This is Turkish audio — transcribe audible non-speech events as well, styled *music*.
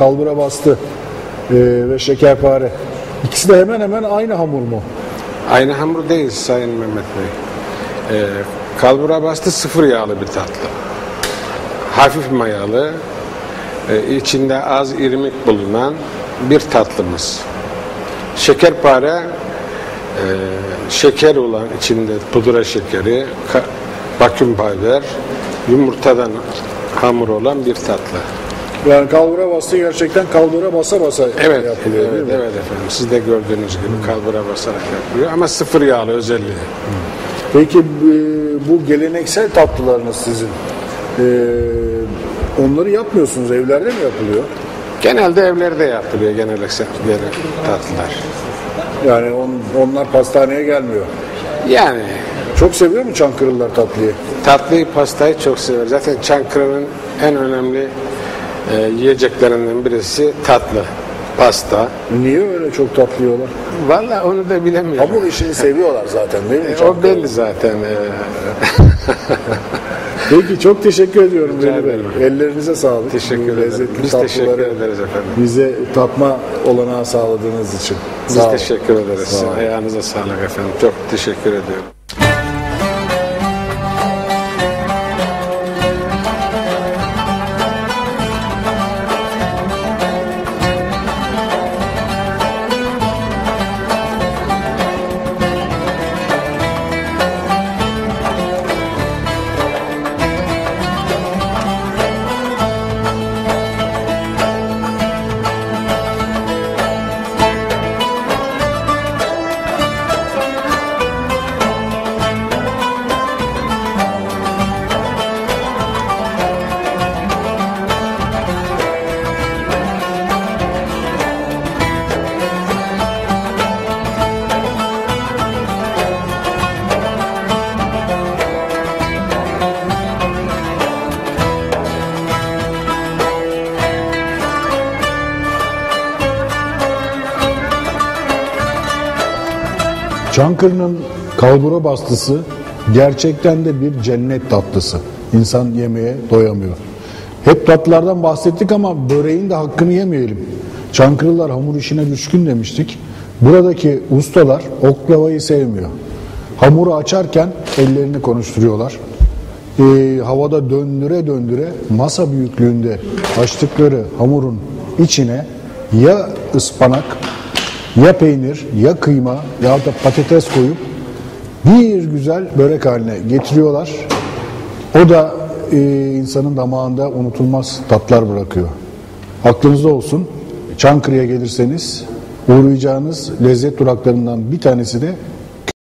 kalbura bastı e, ve şekerpare. İkisi de hemen hemen aynı hamur mu? Aynı hamur değil Sayın Mehmet Bey. Ee, kalbura bastı sıfır yağlı bir tatlı. Hafif mayalı, e, içinde az irmik bulunan bir tatlımız. Şekerpare, e, şeker olan içinde pudra şekeri, baküm payver, yumurtadan hamur olan bir tatlı. Yani kalbura bastı gerçekten kalbura basa basa Evet, yapılıyor evet, değil mi? evet efendim. Siz de gördüğünüz gibi kalbura basarak yapılıyor ama sıfır yağlı özelliği. Peki e, bu geleneksel tatlılarınız sizin. E, onları yapmıyorsunuz evlerde mi yapılıyor? Genelde evlerde yapılıyor geleneksel tatlılar. Yani on- onlar pastaneye gelmiyor. Yani Çok seviyor mu Çankırılılar tatlıyı? tatlıyı pastayı çok sever. Zaten Çankırı'nın en önemli e, yiyeceklerinden birisi tatlı. Pasta. Niye öyle çok tatlı yiyorlar? Vallahi onu da bilemiyorum. Hamur işini seviyorlar zaten değil mi? E, o belli zaten. e, *laughs* Peki çok teşekkür ediyorum Rica Bey. Ellerinize sağlık. Teşekkür Bu ederim. lezzetli Biz teşekkür ederiz efendim. Bize tatma olanağı sağladığınız için. Biz Sağ olun. teşekkür ederiz. Sağ. Ayağınıza sağlık efendim. Çok teşekkür ediyorum. Çankırı'nın kalbura bastısı gerçekten de bir cennet tatlısı. İnsan yemeye doyamıyor. Hep tatlılardan bahsettik ama böreğin de hakkını yemeyelim. Çankırılar hamur işine düşkün demiştik. Buradaki ustalar oklavayı sevmiyor. Hamuru açarken ellerini konuşturuyorlar. Ee, havada döndüre döndüre masa büyüklüğünde açtıkları hamurun içine ya ıspanak ya peynir ya kıyma ya da patates koyup bir güzel börek haline getiriyorlar. O da e, insanın damağında unutulmaz tatlar bırakıyor. Aklınızda olsun. Çankırı'ya gelirseniz uğrayacağınız lezzet duraklarından bir tanesi de